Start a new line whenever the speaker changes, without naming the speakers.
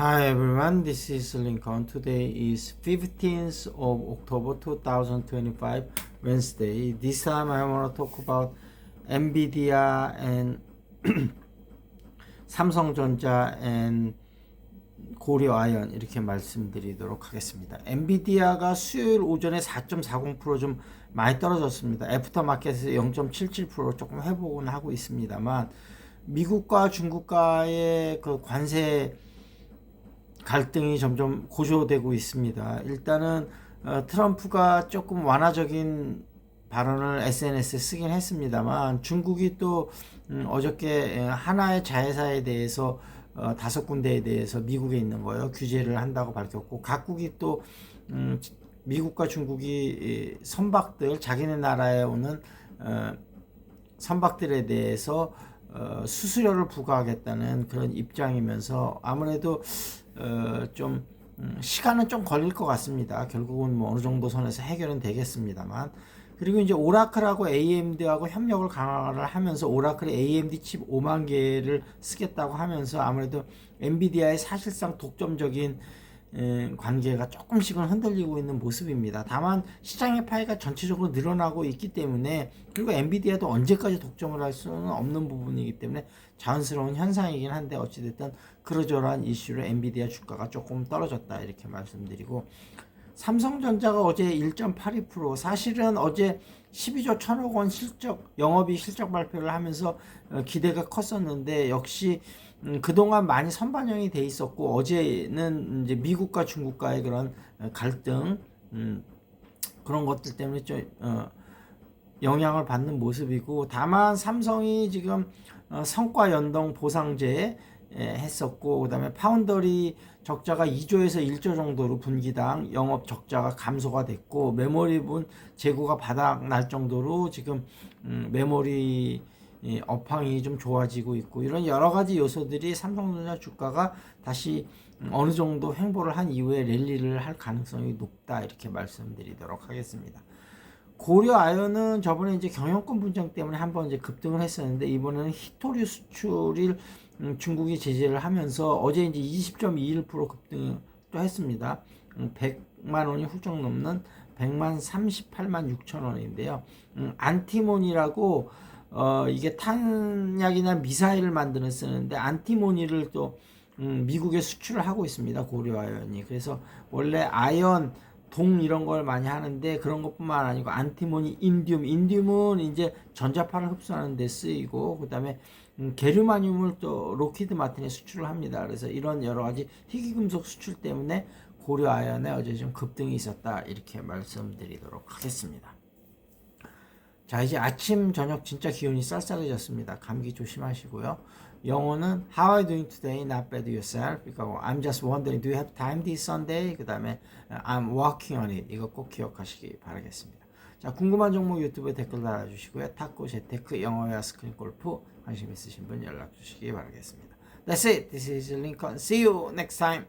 Hi everyone, this is Lincoln. Today is 15th of October 2025, Wednesday. This time I want to talk about Nvidia and 삼성전자 and 고려 아연 이렇게 말씀드리도록 하겠습니다. 엔비디아가 수요일 오전에 4.40%좀 많이 떨어졌습니다. 애프터 마켓에서 0.77% 조금 회복은 하고 있습니다만 미국과 중국과의 그 관세 갈등이 점점 고조되고 있습니다. 일단은 어, 트럼프가 조금 완화적인 발언을 SNS에 쓰긴 했습니다만 중국이 또 음, 어저께 하나의 자회사에 대해서 어, 다섯 군데에 대해서 미국에 있는 거요 규제를 한다고 밝혔고 각국이 또 음, 미국과 중국이 선박들 자기네 나라에 오는 어, 선박들에 대해서 어, 수수료를 부과하겠다는 그런 입장이면서 아무래도 어, 좀 음, 시간은 좀 걸릴 것 같습니다. 결국은 뭐 어느 정도 선에서 해결은 되겠습니다만 그리고 이제 오라클하고 AMD하고 협력을 강화를 하면서 오라클이 AMD 칩 5만 개를 쓰겠다고 하면서 아무래도 엔비디아의 사실상 독점적인 관계가 조금씩은 흔들리고 있는 모습입니다. 다만 시장의 파이가 전체적으로 늘어나고 있기 때문에 그리고 엔비디아도 언제까지 독점을 할 수는 없는 부분이기 때문에 자연스러운 현상이긴 한데 어찌됐든 그러저러한 이슈로 엔비디아 주가가 조금 떨어졌다 이렇게 말씀드리고 삼성전자가 어제 1.82% 사실은 어제 12조 1천억 원 실적 영업이 실적 발표를 하면서 어, 기대가 컸었는데 역시 음, 그동안 많이 선반영이 돼 있었고 어제는 이제 미국과 중국과의 그런 어, 갈등 음, 그런 것들 때문에 좀 어, 영향을 받는 모습이고 다만 삼성이 지금 어, 성과 연동 보상제 했었고 그다음에 파운더리 적자가 2조에서 1조 정도로 분기당 영업 적자가 감소가 됐고 메모리분 재고가 바닥 날 정도로 지금 음, 메모리 업황이 좀 좋아지고 있고 이런 여러 가지 요소들이 삼성전자 주가가 다시 어느 정도 횡보를 한 이후에 랠리를 할 가능성이 높다 이렇게 말씀드리도록 하겠습니다. 고려 아연은 저번에 이제 경영권 분쟁 때문에 한번 이제 급등을 했었는데 이번에는 히토류 수출을 음, 중국이 제재를 하면서 어제 이제 20.21% 급등 또 했습니다. 100만 음, 원이 훌쩍 넘는 100만 38만 6천 원인데요. 음, 안티몬이라고 어 이게 탄약이나 미사일을 만드는 쓰는데 안티모니를 또 음, 미국에 수출을 하고 있습니다. 고려 아연이. 그래서 원래 아연 동 이런 걸 많이 하는데 그런 것뿐만 아니고 안티모니, 인디움, 인디움은 이제 전자파를 흡수하는 데 쓰이고 그다음에 음, 게르마늄을 또 로키드 마틴에 수출을 합니다. 그래서 이런 여러 가지 희귀금속 수출 때문에 고려 아연에 어제 좀 급등이 있었다 이렇게 말씀드리도록 하겠습니다. 자 이제 아침 저녁 진짜 기온이 쌀쌀해졌습니다. 감기 조심하시고요. 영어는 How are you doing today? Not bad yourself. 그러니까 I'm just wondering, do you have time this Sunday? 그 다음에 I'm working on it. 이거 꼭 기억하시기 바라겠습니다. 자 궁금한 종목 유튜브에 댓글 달아주시고요. 탁구, 재테크, 영어와 스크린 골프 관심 있으신 분 연락 주시기 바라겠습니다. That's it. This is Lincoln. See you next time.